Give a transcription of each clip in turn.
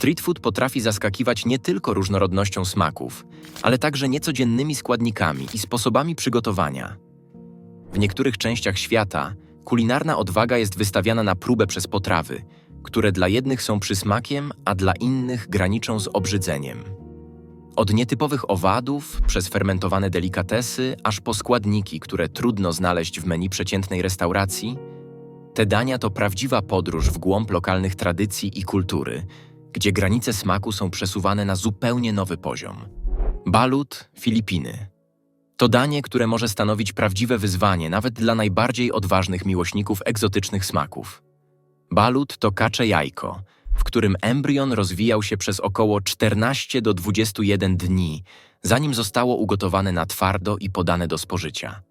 Street food potrafi zaskakiwać nie tylko różnorodnością smaków, ale także niecodziennymi składnikami i sposobami przygotowania. W niektórych częściach świata kulinarna odwaga jest wystawiana na próbę przez potrawy, które dla jednych są przysmakiem, a dla innych graniczą z obrzydzeniem. Od nietypowych owadów, przez fermentowane delikatesy, aż po składniki, które trudno znaleźć w menu przeciętnej restauracji, te dania to prawdziwa podróż w głąb lokalnych tradycji i kultury, gdzie granice smaku są przesuwane na zupełnie nowy poziom. Balut, Filipiny. To danie, które może stanowić prawdziwe wyzwanie nawet dla najbardziej odważnych miłośników egzotycznych smaków. Balut to kacze jajko, w którym embrion rozwijał się przez około 14 do 21 dni, zanim zostało ugotowane na twardo i podane do spożycia.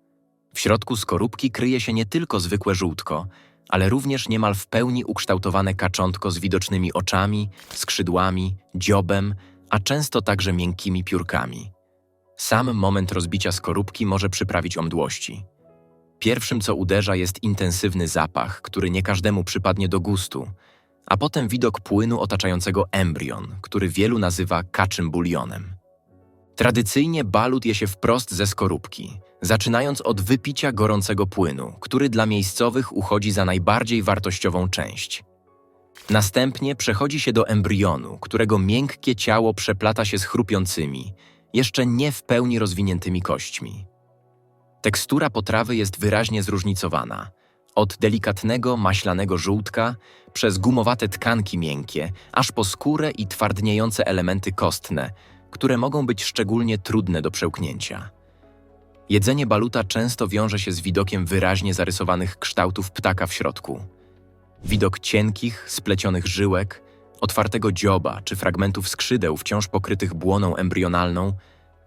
W środku skorupki kryje się nie tylko zwykłe żółtko, ale również niemal w pełni ukształtowane kaczątko z widocznymi oczami, skrzydłami, dziobem, a często także miękkimi piórkami. Sam moment rozbicia skorupki może przyprawić o mdłości. Pierwszym, co uderza, jest intensywny zapach, który nie każdemu przypadnie do gustu, a potem widok płynu otaczającego embrion, który wielu nazywa kaczym bulionem. Tradycyjnie balut je się wprost ze skorupki, zaczynając od wypicia gorącego płynu, który dla miejscowych uchodzi za najbardziej wartościową część. Następnie przechodzi się do embrionu, którego miękkie ciało przeplata się z chrupiącymi, jeszcze nie w pełni rozwiniętymi kośćmi. Tekstura potrawy jest wyraźnie zróżnicowana. Od delikatnego, maślanego żółtka, przez gumowate tkanki miękkie, aż po skórę i twardniejące elementy kostne, które mogą być szczególnie trudne do przełknięcia. Jedzenie baluta często wiąże się z widokiem wyraźnie zarysowanych kształtów ptaka w środku. Widok cienkich, splecionych żyłek, otwartego dzioba czy fragmentów skrzydeł wciąż pokrytych błoną embrionalną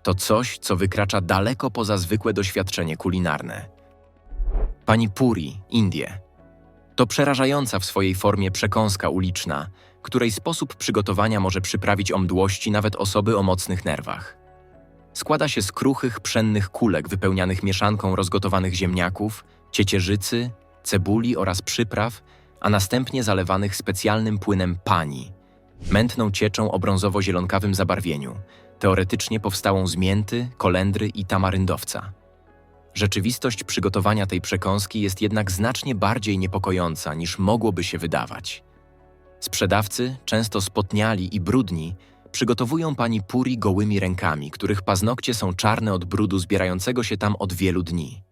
to coś, co wykracza daleko poza zwykłe doświadczenie kulinarne. Pani Puri, Indie. To przerażająca w swojej formie przekąska uliczna, której sposób przygotowania może przyprawić o mdłości nawet osoby o mocnych nerwach. Składa się z kruchych, pszennych kulek wypełnianych mieszanką rozgotowanych ziemniaków, ciecierzycy, cebuli oraz przypraw, a następnie zalewanych specjalnym płynem pani, mętną cieczą o brązowo-zielonkawym zabarwieniu, teoretycznie powstałą z mięty, kolendry i tamaryndowca. Rzeczywistość przygotowania tej przekąski jest jednak znacznie bardziej niepokojąca niż mogłoby się wydawać. Sprzedawcy, często spotniali i brudni, przygotowują pani puri gołymi rękami, których paznokcie są czarne od brudu zbierającego się tam od wielu dni.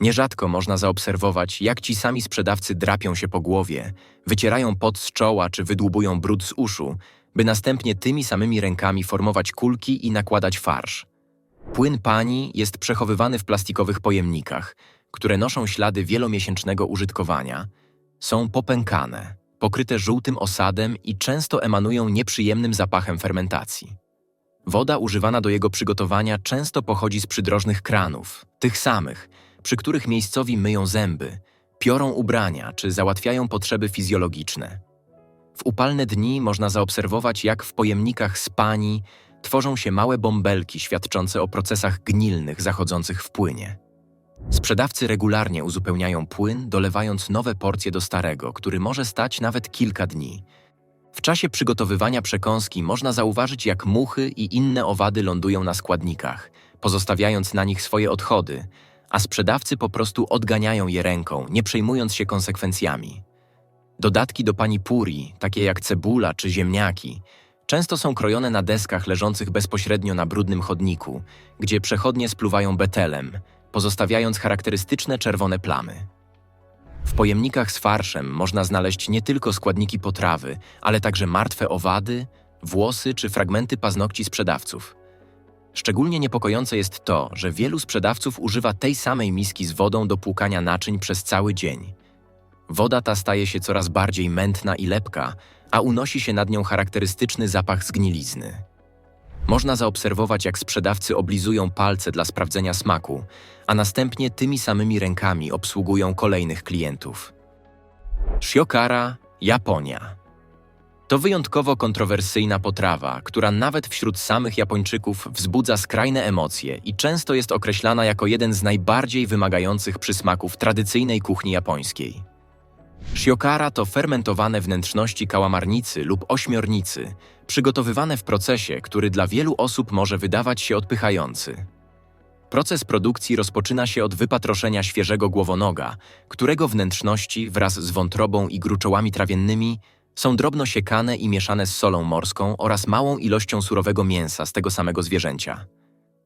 Nierzadko można zaobserwować, jak ci sami sprzedawcy drapią się po głowie, wycierają pot z czoła czy wydłubują brud z uszu, by następnie tymi samymi rękami formować kulki i nakładać farsz. Płyn pani jest przechowywany w plastikowych pojemnikach, które noszą ślady wielomiesięcznego użytkowania, są popękane, pokryte żółtym osadem i często emanują nieprzyjemnym zapachem fermentacji. Woda używana do jego przygotowania często pochodzi z przydrożnych kranów, tych samych, przy których miejscowi myją zęby, piorą ubrania czy załatwiają potrzeby fizjologiczne. W upalne dni można zaobserwować, jak w pojemnikach z pani tworzą się małe bąbelki świadczące o procesach gnilnych zachodzących w płynie. Sprzedawcy regularnie uzupełniają płyn, dolewając nowe porcje do starego, który może stać nawet kilka dni. W czasie przygotowywania przekąski można zauważyć, jak muchy i inne owady lądują na składnikach, pozostawiając na nich swoje odchody, a sprzedawcy po prostu odganiają je ręką, nie przejmując się konsekwencjami. Dodatki do pani puri, takie jak cebula czy ziemniaki, często są krojone na deskach leżących bezpośrednio na brudnym chodniku, gdzie przechodnie spluwają betelem, pozostawiając charakterystyczne czerwone plamy. W pojemnikach z farszem można znaleźć nie tylko składniki potrawy, ale także martwe owady, włosy czy fragmenty paznokci sprzedawców. Szczególnie niepokojące jest to, że wielu sprzedawców używa tej samej miski z wodą do płukania naczyń przez cały dzień. Woda ta staje się coraz bardziej mętna i lepka, a unosi się nad nią charakterystyczny zapach zgnilizny. Można zaobserwować, jak sprzedawcy oblizują palce dla sprawdzenia smaku, a następnie tymi samymi rękami obsługują kolejnych klientów. Shiokara, Japonia. To wyjątkowo kontrowersyjna potrawa, która nawet wśród samych Japończyków wzbudza skrajne emocje i często jest określana jako jeden z najbardziej wymagających przysmaków tradycyjnej kuchni japońskiej. Shiokara to fermentowane wnętrzności kałamarnicy lub ośmiornicy, przygotowywane w procesie, który dla wielu osób może wydawać się odpychający. Proces produkcji rozpoczyna się od wypatroszenia świeżego głowonoga, którego wnętrzności wraz z wątrobą i gruczołami trawiennymi są drobno siekane i mieszane z solą morską oraz małą ilością surowego mięsa z tego samego zwierzęcia.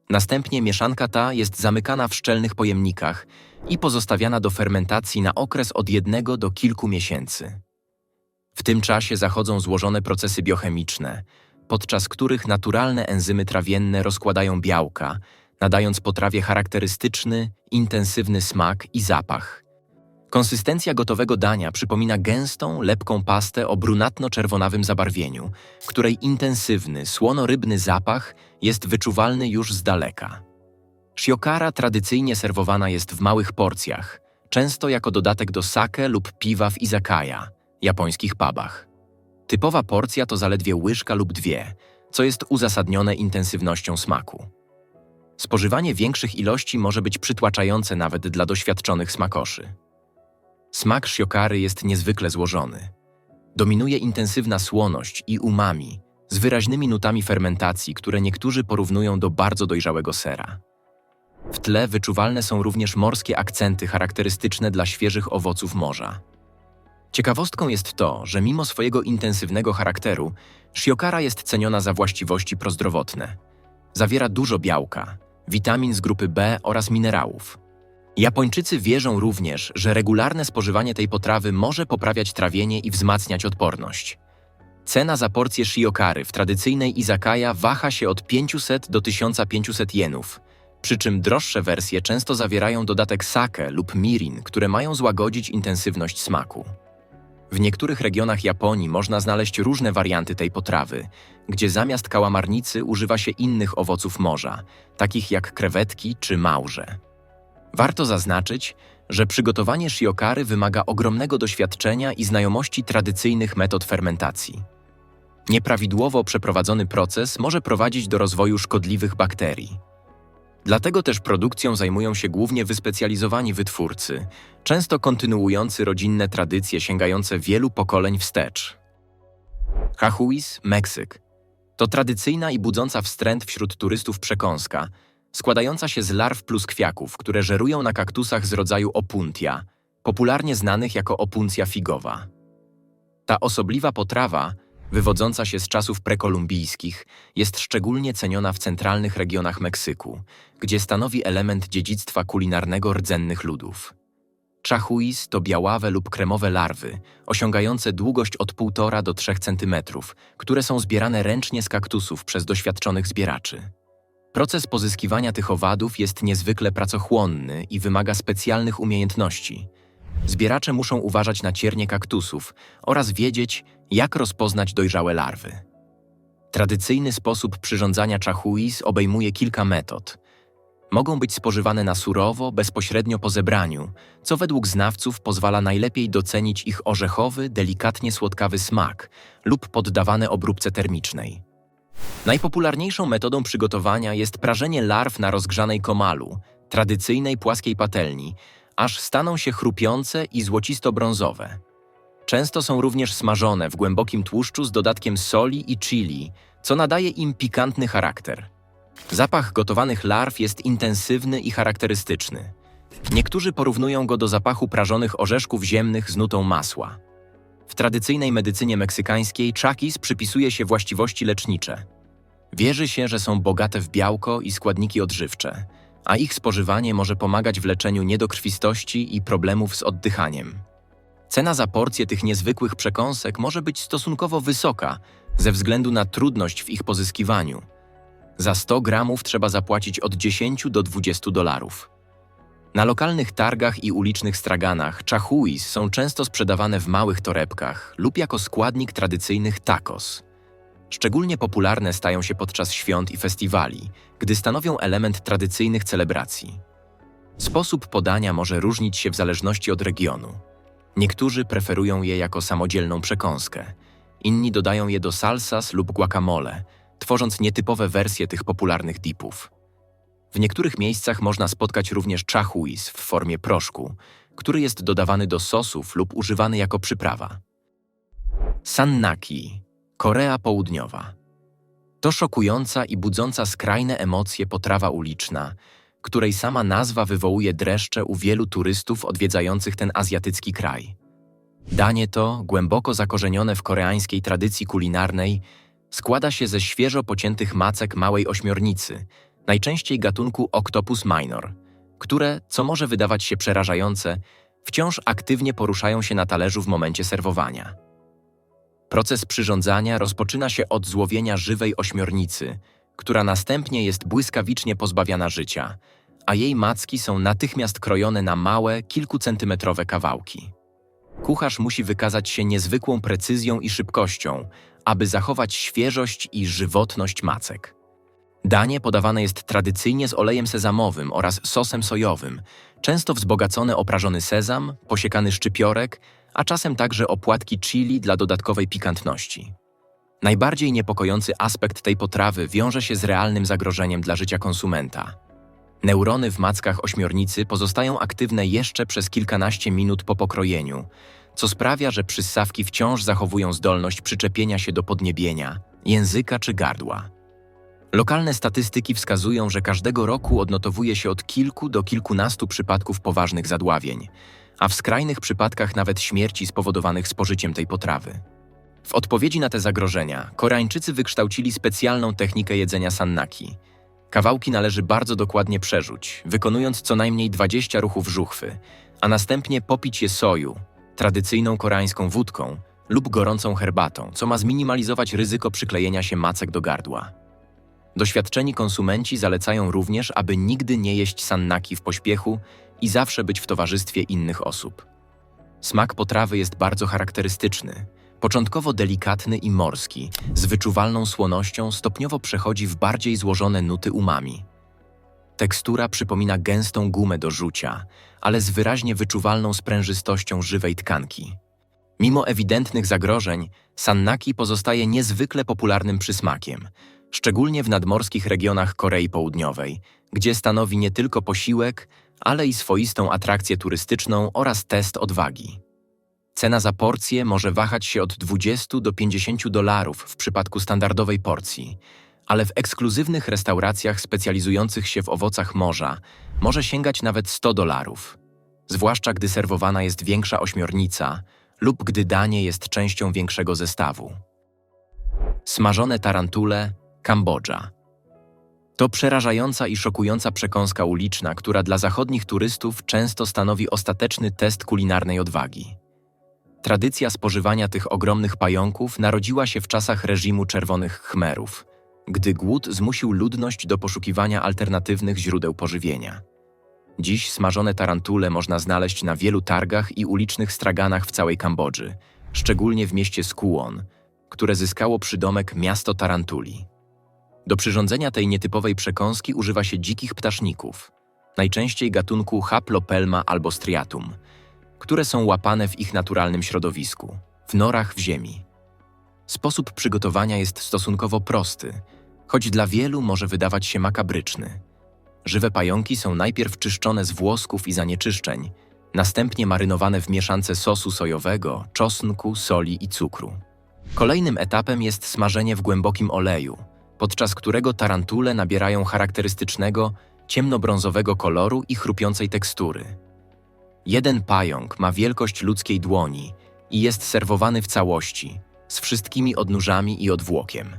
Następnie mieszanka ta jest zamykana w szczelnych pojemnikach i pozostawiana do fermentacji na okres od jednego do kilku miesięcy. W tym czasie zachodzą złożone procesy biochemiczne, podczas których naturalne enzymy trawienne rozkładają białka, nadając potrawie charakterystyczny, intensywny smak i zapach. Konsystencja gotowego dania przypomina gęstą, lepką pastę o brunatno-czerwonawym zabarwieniu, której intensywny, słono-rybny zapach jest wyczuwalny już z daleka. Shiokara tradycyjnie serwowana jest w małych porcjach, często jako dodatek do sake lub piwa w izakaya, japońskich pubach. Typowa porcja to zaledwie łyżka lub dwie, co jest uzasadnione intensywnością smaku. Spożywanie większych ilości może być przytłaczające nawet dla doświadczonych smakoszy. Smak shiokary jest niezwykle złożony. Dominuje intensywna słoność i umami, z wyraźnymi nutami fermentacji, które niektórzy porównują do bardzo dojrzałego sera. W tle wyczuwalne są również morskie akcenty charakterystyczne dla świeżych owoców morza. Ciekawostką jest to, że mimo swojego intensywnego charakteru, shiokara jest ceniona za właściwości prozdrowotne. Zawiera dużo białka, witamin z grupy B oraz minerałów. Japończycy wierzą również, że regularne spożywanie tej potrawy może poprawiać trawienie i wzmacniać odporność. Cena za porcję shiokary w tradycyjnej izakaya waha się od 500 do 1500 jenów, przy czym droższe wersje często zawierają dodatek sake lub mirin, które mają złagodzić intensywność smaku. W niektórych regionach Japonii można znaleźć różne warianty tej potrawy, gdzie zamiast kałamarnicy używa się innych owoców morza, takich jak krewetki czy małże. Warto zaznaczyć, że przygotowanie shiokary wymaga ogromnego doświadczenia i znajomości tradycyjnych metod fermentacji. Nieprawidłowo przeprowadzony proces może prowadzić do rozwoju szkodliwych bakterii. Dlatego też produkcją zajmują się głównie wyspecjalizowani wytwórcy, często kontynuujący rodzinne tradycje sięgające wielu pokoleń wstecz. Cahuis, Meksyk. To tradycyjna i budząca wstręt wśród turystów przekąska, składająca się z larw pluskwiaków, które żerują na kaktusach z rodzaju opuntia, popularnie znanych jako opuncja figowa. Ta osobliwa potrawa, wywodząca się z czasów prekolumbijskich, jest szczególnie ceniona w centralnych regionach Meksyku, gdzie stanowi element dziedzictwa kulinarnego rdzennych ludów. Chahuis to białawe lub kremowe larwy, osiągające długość od 1,5 do 3 cm, które są zbierane ręcznie z kaktusów przez doświadczonych zbieraczy. Proces pozyskiwania tych owadów jest niezwykle pracochłonny i wymaga specjalnych umiejętności. Zbieracze muszą uważać na ciernie kaktusów oraz wiedzieć, jak rozpoznać dojrzałe larwy. Tradycyjny sposób przyrządzania chahuis obejmuje kilka metod. Mogą być spożywane na surowo, bezpośrednio po zebraniu, co według znawców pozwala najlepiej docenić ich orzechowy, delikatnie słodkawy smak lub poddawane obróbce termicznej. Najpopularniejszą metodą przygotowania jest prażenie larw na rozgrzanej komalu, tradycyjnej płaskiej patelni, aż staną się chrupiące i złocisto-brązowe. Często są również smażone w głębokim tłuszczu z dodatkiem soli i chili, co nadaje im pikantny charakter. Zapach gotowanych larw jest intensywny i charakterystyczny. Niektórzy porównują go do zapachu prażonych orzeszków ziemnych z nutą masła. W tradycyjnej medycynie meksykańskiej czakis przypisuje się właściwości lecznicze. Wierzy się, że są bogate w białko i składniki odżywcze, a ich spożywanie może pomagać w leczeniu niedokrwistości i problemów z oddychaniem. Cena za porcję tych niezwykłych przekąsek może być stosunkowo wysoka ze względu na trudność w ich pozyskiwaniu. Za 100 gramów trzeba zapłacić od 10 do 20 dolarów. Na lokalnych targach i ulicznych straganach chahuis są często sprzedawane w małych torebkach lub jako składnik tradycyjnych tacos. Szczególnie popularne stają się podczas świąt i festiwali, gdy stanowią element tradycyjnych celebracji. Sposób podania może różnić się w zależności od regionu. Niektórzy preferują je jako samodzielną przekąskę, inni dodają je do salsas lub guacamole, tworząc nietypowe wersje tych popularnych dipów. W niektórych miejscach można spotkać również chahuis w formie proszku, który jest dodawany do sosów lub używany jako przyprawa. Sannaki, Korea Południowa. To szokująca i budząca skrajne emocje potrawa uliczna, której sama nazwa wywołuje dreszcze u wielu turystów odwiedzających ten azjatycki kraj. Danie to, głęboko zakorzenione w koreańskiej tradycji kulinarnej, składa się ze świeżo pociętych macek małej ośmiornicy, najczęściej gatunku Octopus minor, które, co może wydawać się przerażające, wciąż aktywnie poruszają się na talerzu w momencie serwowania. Proces przyrządzania rozpoczyna się od złowienia żywej ośmiornicy, która następnie jest błyskawicznie pozbawiana życia, a jej macki są natychmiast krojone na małe, kilkucentymetrowe kawałki. Kucharz musi wykazać się niezwykłą precyzją i szybkością, aby zachować świeżość i żywotność macek. Danie podawane jest tradycyjnie z olejem sezamowym oraz sosem sojowym, często wzbogacone o prażony sezam, posiekany szczypiorek, a czasem także o płatki chili dla dodatkowej pikantności. Najbardziej niepokojący aspekt tej potrawy wiąże się z realnym zagrożeniem dla życia konsumenta. Neurony w mackach ośmiornicy pozostają aktywne jeszcze przez kilkanaście minut po pokrojeniu, co sprawia, że przyssawki wciąż zachowują zdolność przyczepienia się do podniebienia, języka czy gardła. Lokalne statystyki wskazują, że każdego roku odnotowuje się od kilku do kilkunastu przypadków poważnych zadławień, a w skrajnych przypadkach nawet śmierci spowodowanych spożyciem tej potrawy. W odpowiedzi na te zagrożenia, Koreańczycy wykształcili specjalną technikę jedzenia sannaki. Kawałki należy bardzo dokładnie przerzuć, wykonując co najmniej 20 ruchów żuchwy, a następnie popić je soju, tradycyjną koreańską wódką lub gorącą herbatą, co ma zminimalizować ryzyko przyklejenia się macek do gardła. Doświadczeni konsumenci zalecają również, aby nigdy nie jeść sannaki w pośpiechu i zawsze być w towarzystwie innych osób. Smak potrawy jest bardzo charakterystyczny. Początkowo delikatny i morski, z wyczuwalną słonością stopniowo przechodzi w bardziej złożone nuty umami. Tekstura przypomina gęstą gumę do rzucia, ale z wyraźnie wyczuwalną sprężystością żywej tkanki. Mimo ewidentnych zagrożeń, sannaki pozostaje niezwykle popularnym przysmakiem, szczególnie w nadmorskich regionach Korei Południowej, gdzie stanowi nie tylko posiłek, ale i swoistą atrakcję turystyczną oraz test odwagi. Cena za porcję może wahać się od 20 do 50 dolarów w przypadku standardowej porcji, ale w ekskluzywnych restauracjach specjalizujących się w owocach morza może sięgać nawet 100 dolarów, zwłaszcza gdy serwowana jest większa ośmiornica lub gdy danie jest częścią większego zestawu. Smażone tarantule, Kambodża. To przerażająca i szokująca przekąska uliczna, która dla zachodnich turystów często stanowi ostateczny test kulinarnej odwagi. Tradycja spożywania tych ogromnych pająków narodziła się w czasach reżimu Czerwonych Khmerów, gdy głód zmusił ludność do poszukiwania alternatywnych źródeł pożywienia. Dziś smażone tarantule można znaleźć na wielu targach i ulicznych straganach w całej Kambodży, szczególnie w mieście Skuon, które zyskało przydomek Miasto Tarantuli. Do przyrządzenia tej nietypowej przekąski używa się dzikich ptaszników, najczęściej gatunku Haplopelma albo striatum, które są łapane w ich naturalnym środowisku, w norach w ziemi. Sposób przygotowania jest stosunkowo prosty, choć dla wielu może wydawać się makabryczny. Żywe pająki są najpierw czyszczone z włosków i zanieczyszczeń, następnie marynowane w mieszance sosu sojowego, czosnku, soli i cukru. Kolejnym etapem jest smażenie w głębokim oleju, podczas którego tarantule nabierają charakterystycznego, ciemnobrązowego koloru i chrupiącej tekstury. Jeden pająk ma wielkość ludzkiej dłoni i jest serwowany w całości, z wszystkimi odnóżami i odwłokiem.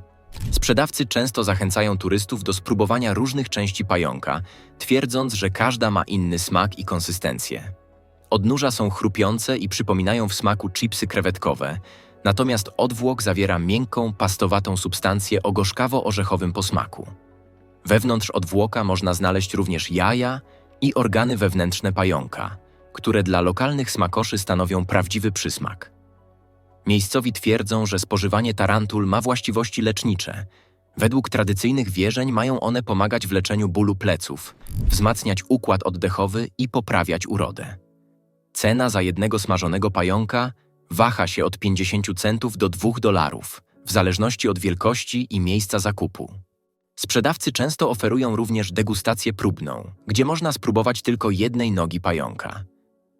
Sprzedawcy często zachęcają turystów do spróbowania różnych części pająka, twierdząc, że każda ma inny smak i konsystencję. Odnóża są chrupiące i przypominają w smaku chipsy krewetkowe, natomiast odwłok zawiera miękką, pastowatą substancję o gorzkawo-orzechowym posmaku. Wewnątrz odwłoka można znaleźć również jaja i organy wewnętrzne pająka, które dla lokalnych smakoszy stanowią prawdziwy przysmak. Miejscowi twierdzą, że spożywanie tarantul ma właściwości lecznicze. Według tradycyjnych wierzeń mają one pomagać w leczeniu bólu pleców, wzmacniać układ oddechowy i poprawiać urodę. Cena za jednego smażonego pająka waha się od 50 centów do 2 dolarów, w zależności od wielkości i miejsca zakupu. Sprzedawcy często oferują również degustację próbną, gdzie można spróbować tylko jednej nogi pająka.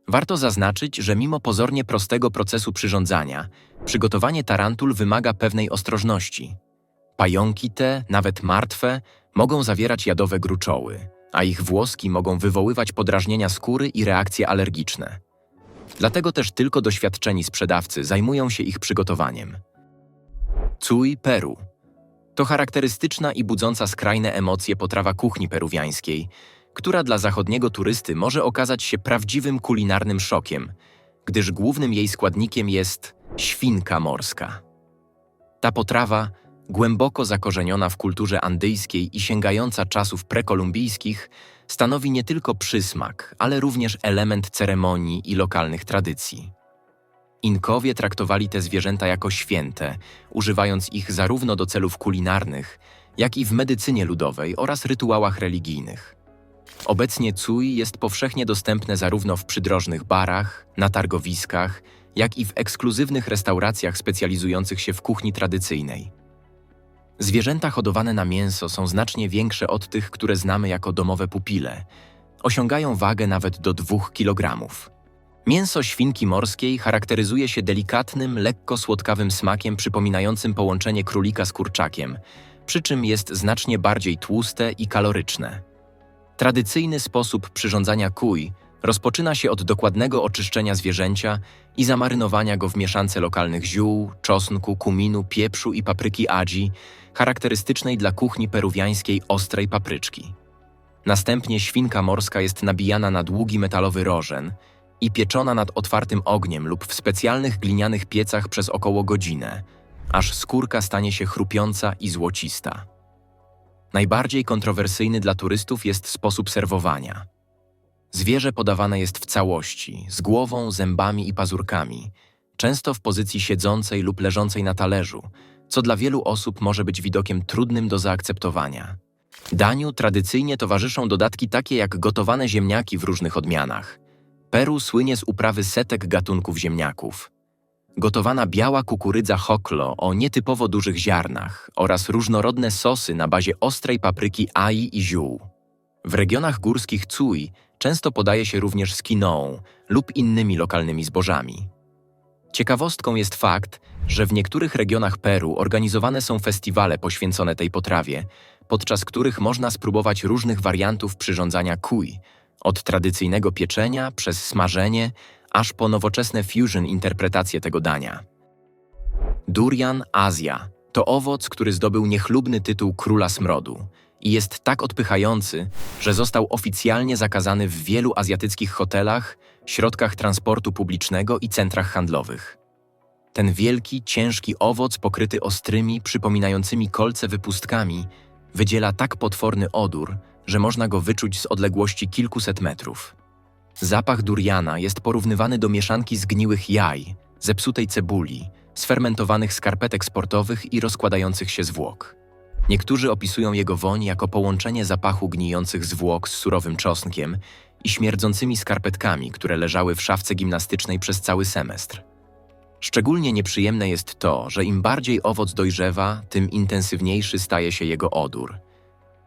Warto zaznaczyć, że mimo pozornie prostego procesu przyrządzania, przygotowanie tarantul wymaga pewnej ostrożności. Pająki te, nawet martwe, mogą zawierać jadowe gruczoły, a ich włoski mogą wywoływać podrażnienia skóry i reakcje alergiczne. Dlatego też tylko doświadczeni sprzedawcy zajmują się ich przygotowaniem. Cuy Peru to charakterystyczna i budząca skrajne emocje potrawa kuchni peruwiańskiej, która dla zachodniego turysty może okazać się prawdziwym kulinarnym szokiem, gdyż głównym jej składnikiem jest świnka morska. Ta potrawa, głęboko zakorzeniona w kulturze andyjskiej i sięgająca czasów prekolumbijskich, stanowi nie tylko przysmak, ale również element ceremonii i lokalnych tradycji. Inkowie traktowali te zwierzęta jako święte, używając ich zarówno do celów kulinarnych, jak i w medycynie ludowej oraz rytuałach religijnych. Obecnie cuj jest powszechnie dostępne zarówno w przydrożnych barach, na targowiskach, jak i w ekskluzywnych restauracjach specjalizujących się w kuchni tradycyjnej. Zwierzęta hodowane na mięso są znacznie większe od tych, które znamy jako domowe pupile. Osiągają wagę nawet do 2 kg. Mięso świnki morskiej charakteryzuje się delikatnym, lekko słodkawym smakiem przypominającym połączenie królika z kurczakiem, przy czym jest znacznie bardziej tłuste i kaloryczne. Tradycyjny sposób przyrządzania kuj rozpoczyna się od dokładnego oczyszczenia zwierzęcia i zamarynowania go w mieszance lokalnych ziół, czosnku, kuminu, pieprzu i papryki adzi, charakterystycznej dla kuchni peruwiańskiej ostrej papryczki. Następnie świnka morska jest nabijana na długi metalowy rożen i pieczona nad otwartym ogniem lub w specjalnych glinianych piecach przez około godzinę, aż skórka stanie się chrupiąca i złocista. Najbardziej kontrowersyjny dla turystów jest sposób serwowania. Zwierzę podawane jest w całości, z głową, zębami i pazurkami, często w pozycji siedzącej lub leżącej na talerzu, co dla wielu osób może być widokiem trudnym do zaakceptowania. Daniu tradycyjnie towarzyszą dodatki takie jak gotowane ziemniaki w różnych odmianach. Peru słynie z uprawy setek gatunków ziemniaków. Gotowana biała kukurydza hoklo o nietypowo dużych ziarnach oraz różnorodne sosy na bazie ostrej papryki ai i ziół. W regionach górskich cuj często podaje się również z quinoą lub innymi lokalnymi zbożami. Ciekawostką jest fakt, że w niektórych regionach Peru organizowane są festiwale poświęcone tej potrawie, podczas których można spróbować różnych wariantów przyrządzania kuj, od tradycyjnego pieczenia przez smażenie, aż po nowoczesne fusion interpretacje tego dania. Durian Azja to owoc, który zdobył niechlubny tytuł króla smrodu i jest tak odpychający, że został oficjalnie zakazany w wielu azjatyckich hotelach, środkach transportu publicznego i centrach handlowych. Ten wielki, ciężki owoc pokryty ostrymi, przypominającymi kolce wypustkami wydziela tak potworny odór, że można go wyczuć z odległości kilkuset metrów. Zapach duriana jest porównywany do mieszanki zgniłych jaj, zepsutej cebuli, sfermentowanych skarpetek sportowych i rozkładających się zwłok. Niektórzy opisują jego woń jako połączenie zapachu gnijących zwłok z surowym czosnkiem i śmierdzącymi skarpetkami, które leżały w szafce gimnastycznej przez cały semestr. Szczególnie nieprzyjemne jest to, że im bardziej owoc dojrzewa, tym intensywniejszy staje się jego odór.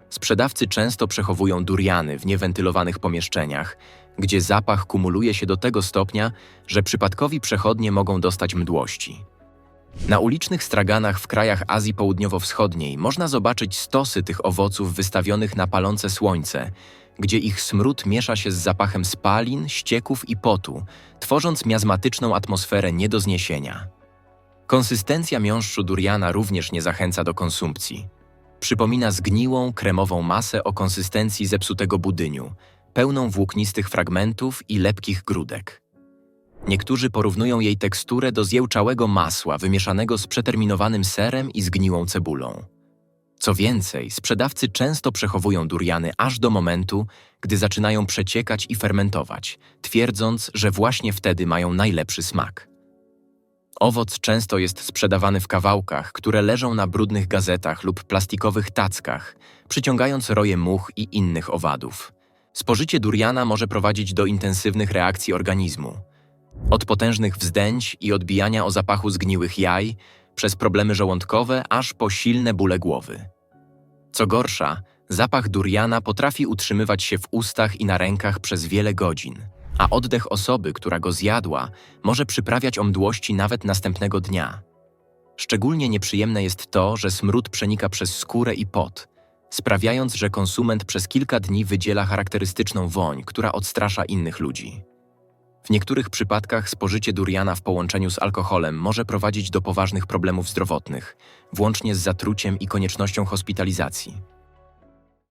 Sprzedawcy często przechowują duriany w niewentylowanych pomieszczeniach, gdzie zapach kumuluje się do tego stopnia, że przypadkowi przechodnie mogą dostać mdłości. Na ulicznych straganach w krajach Azji Południowo-Wschodniej można zobaczyć stosy tych owoców wystawionych na palące słońce, gdzie ich smród miesza się z zapachem spalin, ścieków i potu, tworząc miazmatyczną atmosferę nie do zniesienia. Konsystencja miąższu duriana również nie zachęca do konsumpcji. Przypomina zgniłą, kremową masę o konsystencji zepsutego budyniu, pełną włóknistych fragmentów i lepkich grudek. Niektórzy porównują jej teksturę do zjełczałego masła wymieszanego z przeterminowanym serem i zgniłą cebulą. Co więcej, sprzedawcy często przechowują duriany aż do momentu, gdy zaczynają przeciekać i fermentować, twierdząc, że właśnie wtedy mają najlepszy smak. Owoc często jest sprzedawany w kawałkach, które leżą na brudnych gazetach lub plastikowych tackach, przyciągając roje much i innych owadów. Spożycie duriana może prowadzić do intensywnych reakcji organizmu. Od potężnych wzdęć i odbijania o zapachu zgniłych jaj, przez problemy żołądkowe, aż po silne bóle głowy. Co gorsza, zapach duriana potrafi utrzymywać się w ustach i na rękach przez wiele godzin, a oddech osoby, która go zjadła, może przyprawiać o mdłości nawet następnego dnia. Szczególnie nieprzyjemne jest to, że smród przenika przez skórę i pot, sprawiając, że konsument przez kilka dni wydziela charakterystyczną woń, która odstrasza innych ludzi. W niektórych przypadkach spożycie duriana w połączeniu z alkoholem może prowadzić do poważnych problemów zdrowotnych, włącznie z zatruciem i koniecznością hospitalizacji.